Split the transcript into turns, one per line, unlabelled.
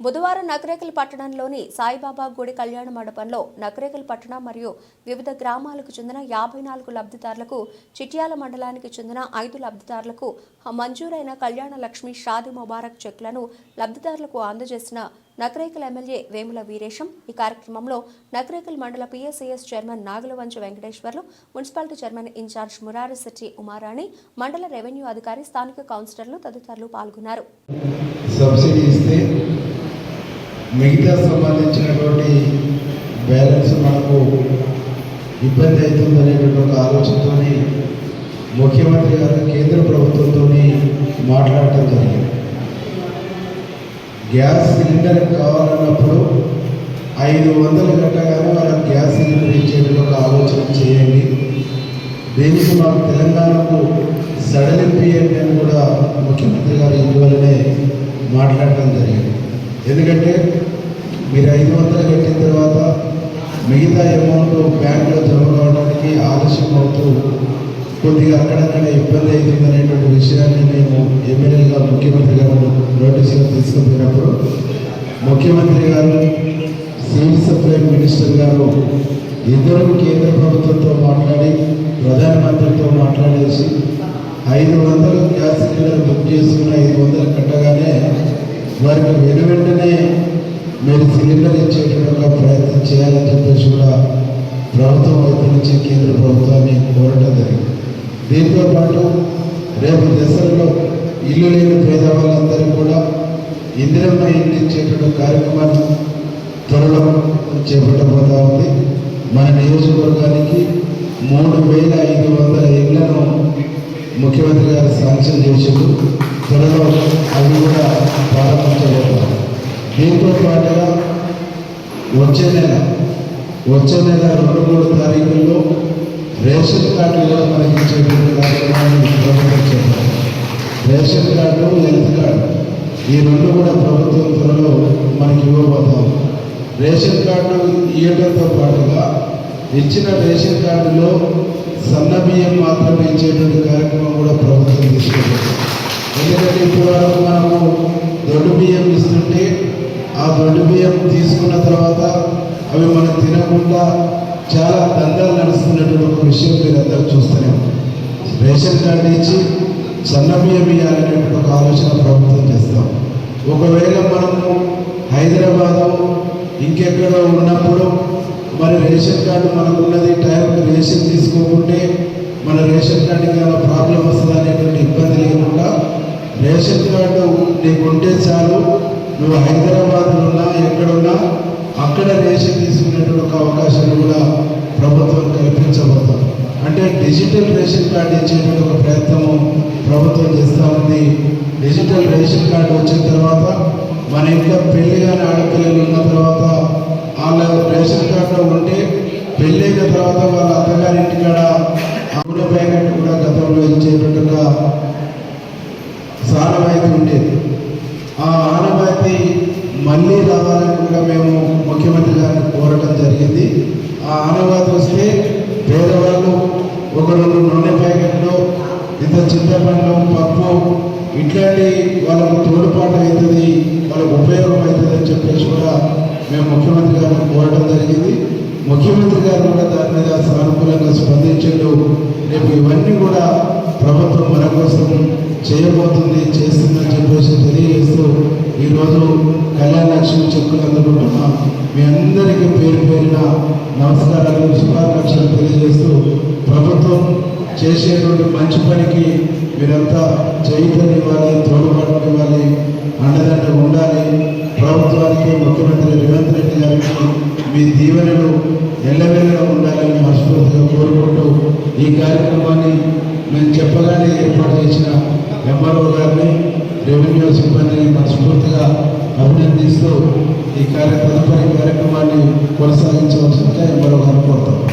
బుధవారం నకరేకల్ పట్టణంలోని సాయిబాబా గుడి కళ్యాణ మండపంలో నకరేకల్ పట్టణం మరియు వివిధ గ్రామాలకు చెందిన యాభై నాలుగు లబ్ధిదారులకు చిట్యాల మండలానికి చెందిన ఐదు లబ్ధిదారులకు మంజూరైన కళ్యాణ లక్ష్మి షాది ముబారక్ చెక్లను లబ్ధిదారులకు అందజేసిన నకరేకల్ ఎమ్మెల్యే వేముల వీరేశం. ఈ కార్యక్రమంలో నకరేకల్ మండల P S I S chairman Nagulavancha Venkateswarlu municipality chairman in-charge Murarisetti Umarani మండల రెవెన్యూ అధికారి స్థానిక కౌన్సిలర్లు తదితరులు పాల్గొన్నారు.
సబ్సిడీ ఇస్తే మిగతా సంబంధించినటువంటి బ్యాలెన్స్ మనకు ఇబ్బంది అవుతుందనేటువంటి ఒక ఆలోచనతో ముఖ్యమంత్రి గారు కేంద్ర ప్రభుత్వంతో మాట్లాడటం జరిగింది. గ్యాస్ సిలిండర్ కావాలన్నప్పుడు ఐదు వందలు కట్టగానే మనం గ్యాస్ సిలిండర్ ఇచ్చేటువంటి ఒక ఆలోచన చేయండి. దీనికి మాకు తెలంగాణకు సడలింపియండి అని కూడా ముఖ్యమంత్రి గారు ఇటీవలనే మాట్లాడటం జరిగింది. ఎందుకంటే మీరు ఐదు వందలు కట్టిన తర్వాత మిగతా అమౌంట్ బ్యాంకులో జమ కావడానికి ఆలస్యం అవుతూ కొద్దిగా అక్కడక్కడ ఇబ్బంది అవుతుంది అనేటువంటి విషయాన్ని మేము ఎమ్మెల్యేగా ముఖ్యమంత్రి గారు నోటీసులో తీసుకుపోయినప్పుడు ముఖ్యమంత్రి గారు సివిల్ సప్లై మినిస్టర్ గారు ఇద్దరు కేంద్ర ప్రభుత్వంతో మాట్లాడి ప్రధానమంత్రితో మాట్లాడేసి ఐదు వందలు గ్యాస్ సిలిండర్ బుక్ చేసుకుని ఐదు వందలు కట్టగానే వారికి వెను వెంటనే మీరు సిలిండర్ ఇచ్చేటువంటి ఒక ప్రయత్నం చేయాలని చెప్పేసి కూడా ప్రభుత్వం వైపు నుంచి కేంద్ర ప్రభుత్వాన్ని కోరటం జరిగింది. దీంతో పాటు రేపు దశలో ఇల్లు లేని పేదవాళ్ళందరికీ కూడా ఇందిరమ్మ ఇంటి ఇచ్చేటువంటి కార్యక్రమాన్ని త్వరలో చేపట్టబోతా ఉంది. మన నియోజకవర్గానికి మూడు వేల ఐదు వందల ఇళ్ళను ముఖ్యమంత్రి గారు శాంక్షన్ చేశారు త్వరలో అవి కూడా ప్రారంభించబోతాం దీంతో పాటుగా వచ్చే నెల వచ్చే నెల రెండు మూడు తారీఖుల్లో రేషన్ కార్డు కూడా మనకి ఇచ్చేటువంటి కార్యక్రమాన్ని ప్రారంభించారు రేషన్ కార్డు హెల్త్ కార్డు ఈ రెండు కూడా ప్రభుత్వం త్వరలో మనకి ఇవ్వబోతాం. రేషన్ కార్డు ఇవ్వడంతో పాటుగా ఇచ్చిన రేషన్ కార్డులో సన్న బియ్యం మాత్రమే ఇచ్చేటువంటి కార్యక్రమం కూడా ప్రభుత్వం తీసుకుంటుంది. ఎందుకంటే ఇప్పటి వరకు మనము దొడ్డు బియ్యం ఇస్తుంటే ఆ దొడ్డు బియ్యం తీసుకున్న తర్వాత అవి మనం తినకుండా చాలా దందాలు నడుస్తున్నటువంటి ఒక విషయం మీరు అందరూ చూస్తూనే రేషన్ కార్డు ఇచ్చి సన్న బియ్యం ఇవ్వాలనేటువంటి ఒక ఆలోచన ప్రభుత్వం చేస్తాం. ఒకవేళ మనము హైదరాబాదు ఇంకెక్కడో ఉన్నప్పుడు మరి రేషన్ కార్డు మనకున్నది టైంకి రేషన్ తీసుకోకుంటే మన రేషన్ కార్డుకి ఏమైనా ప్రాబ్లం వస్తుందా అనేటువంటి ఇబ్బంది లేకుండా రేషన్ నీకు ఉంటే చాలు. నువ్వు హైదరాబాద్లో ఉన్నా ఎక్కడున్నా అక్కడ రేషన్ తీసుకునేటువంటి ఒక అవకాశాన్ని కూడా ప్రభుత్వం కల్పించబోతాం అంటే డిజిటల్ రేషన్ కార్డు ఇచ్చేటువంటి ఒక ప్రయత్నము ప్రభుత్వం చేస్తూ ఉంది. డిజిటల్ రేషన్ కార్డు వచ్చిన తర్వాత మన ఇంట్లో పెళ్ళి కాని ఆడపిల్లలు ఉన్న తర్వాత వాళ్ళ రేషన్ కార్డులో ఉంటే పెళ్ళైన తర్వాత వాళ్ళ అత్తగారింటి కాడ నూనె ప్యాకెట్ కూడా గతంలో ఇచ్చేటట్టుగా సారమైతే ఉండేది. రావాలని మేము ముఖ్యమంత్రి గారిని కోరటం జరిగింది. ఆ ఆనవాయితీ వస్తే పేదవాళ్ళు ఒక రెండు నూనె ప్యాకెట్లు ఇంత చింతపండు పప్పు ఇట్లాంటి వాళ్ళకు తోడుపాటు అవుతుంది వాళ్ళకు ఉపయోగం అవుతుంది అని చెప్పేసి కూడా మేము ముఖ్యమంత్రి గారిని కోరడం జరిగింది. ముఖ్యమంత్రి గారు కూడా దాని మీద సానుకూలంగా స్పందించాడు. రేపు ఇవన్నీ కూడా ప్రభుత్వం మన కోసం చేయబోతుంది చేస్తుందని చెప్పేసి తెలియజేస్తూ ఈరోజు కళ్యాణ లక్ష్మి చెక్కులు అందుకుంటున్నాం మీ అందరికీ పేరు పేరిన నమస్కారాలు శుభాకాంక్షలు తెలియజేస్తూ ప్రభుత్వం చేసేటువంటి మంచి పనికి మీరంతా చైతన్యవ్వాలి తోడుబాటు ఇవ్వాలి అండదండ ఉండాలి. ప్రభుత్వానికి ముఖ్యమంత్రి రేవంత్ రెడ్డి గారికి మీ దీవెనలు ఎల్లవెల్లగా ఉండాలని మనస్ఫూర్తిగా కోరుకుంటూ ఈ కార్యక్రమాన్ని మేము చెప్పగానే ఏర్పాటు చేసిన ఎంఆర్ఓ గారిని రెవెన్యూ సిబ్బందిని మనస్ఫూర్తిగా అభినందిస్తూ ఈ కార్య తదుపరి కార్యక్రమాన్ని కొనసాగించవలసిందిగా ఎంఆర్ఓ కోరుతాం